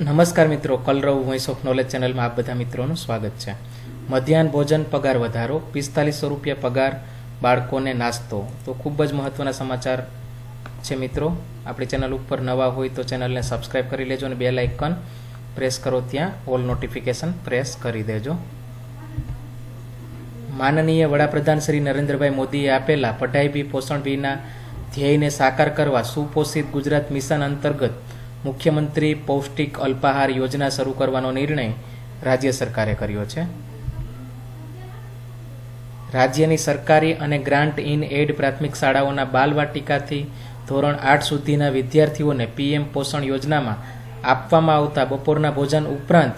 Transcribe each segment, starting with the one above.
નમસ્કાર મિત્રો, કલરવ voice of knowledge ચેનલમાં આપ બધા મિત્રોનું સ્વાગત છે. મધ્યાહન ભોજન પગાર વધારો, પિસ્તાલીસો રૂપિયા પગાર, બાળકોને નાસ્તો. તો ખૂબ જ મહત્વના સમાચાર છે મિત્રો. આપણી ચેનલ ઉપર નવા હોય તો ચેનલને સબસ્ક્રાઇબ કરી લેજો અને બે લાઇકન પ્રેસ કરો ત્યાં ઓલ નોટિફિકેશન પ્રેસ કરી દેજો. માનનીય વડાપ્રધાન શ્રી નરેન્દ્રભાઈ મોદીએ આપેલા પઢાઈ બી, પોષણ બીના ધ્યેયને સાકાર કરવા સુપોષિત ગુજરાત મિશન અંતર્ગત મુખ્યમંત્રી પૌષ્ટિક અલ્પાહાર યોજના શરૂ કરવાનો નિર્ણય રાજ્ય સરકારે કર્યો છે. રાજ્યની સરકારી અને ગ્રાન્ટ ઇન એડ પ્રાથમિક શાળાઓના બાલવાટિકાથી ધોરણ આઠ સુધીના વિદ્યાર્થીઓને પીએમ પોષણ યોજનામાં આપવામાં આવતા બપોરના ભોજન ઉપરાંત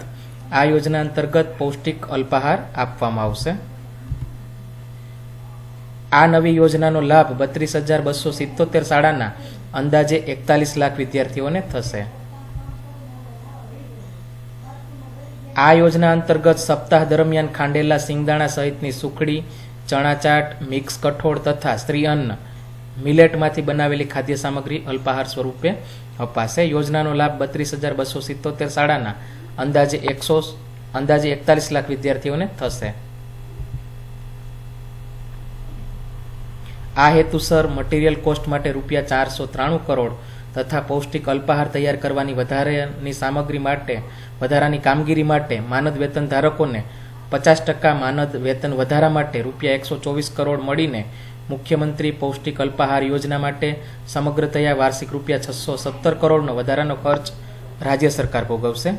આ યોજના અંતર્ગત પૌષ્ટિક અલ્પાહાર આપવામાં આવશે. આ નવી યોજનાનો લાભ બત્રીસ હજાર બસો સિત્તોતેર શાળાના અંદાજે એકતાલીસ લાખ વિદ્યાર્થીઓને થશે. આ યોજના અંતર્ગત સપ્તાહ દરમિયાન ખાંડેલા સિંગદાણા સહિતની સુખડી ચણા ચાટ મિક્સ કઠોળ તથા સ્ત્રી અન્ન મિલેટમાંથી બનાવેલી ખાદ્ય સામગ્રી અલ્પાહાર સ્વરૂપે અપાશે. યોજનાનો લાભ બત્રીસ હજાર બસો સિત્તોતેર શાળાના અંદાજે એકસો, અંદાજે એકતાલીસ લાખ વિદ્યાર્થીઓને થશે. આ હેતુસર મટીરિયલ કોસ્ટ માટે રૂપિયા ચારસો ત્રાણું કરોડ તથા પૌષ્ટિક અલ્પાહાર તૈયાર કરવાની વધારાની સામગ્રી માટે, વધારાની કામગીરી માટે માનદ વેતન ધારકોને પચાસ ટકા માનદ વેતન વધારા માટે રૂપિયા એકસો ચોવીસ કરોડ મળીને મુખ્યમંત્રી પૌષ્ટિક અલ્પાહાર યોજના માટે સમગ્ર તૈયાર વાર્ષિક રૂપિયા છસો સત્તર કરોડનો વધારાનો ખર્ચ રાજ્ય સરકાર ભોગવશે.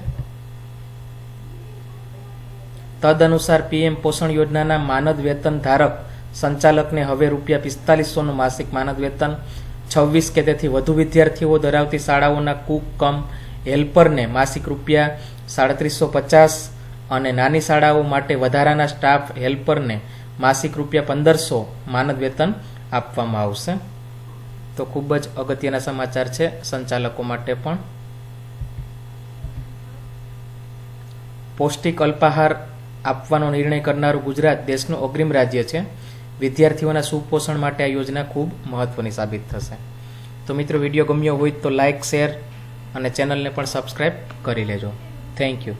તદનુસાર પીએમ પોષણ યોજનાના માનદ વેતન ધારક સંચાલકને હવે રૂપિયા પિસ્તાલીસોનું માસિક માનદ વેતન, છવ્વીસ કે તેથી વધુ વિદ્યાર્થીઓ ધરાવતી શાળાઓના કુક કમ, હેલ્પરને માસિક રૂપિયા સાડત્રીસો પચાસ અને નાની શાળાઓ માટે વધારાના સ્ટાફ હેલ્પરને માસિક રૂપિયા પંદરસો માનદ વેતન આપવામાં આવશે. તો ખૂબ જ અગત્યના સમાચાર છે સંચાલકો માટે પણ. પૌષ્ટિક અલ્પાહાર આપવાનો નિર્ણય કરનારું ગુજરાત દેશનું અગ્રીમ રાજ્ય છે. વિદ્યાર્થીઓના સુપોષણ માટે આ યોજના ખૂબ મહત્વની સાબિત થશે. તો મિત્રો, વીડિયો ગમ્યો હોય તો લાઇક શેર અને ચેનલને પણ સબસ્ક્રાઈબ કરી લેજો. Thank you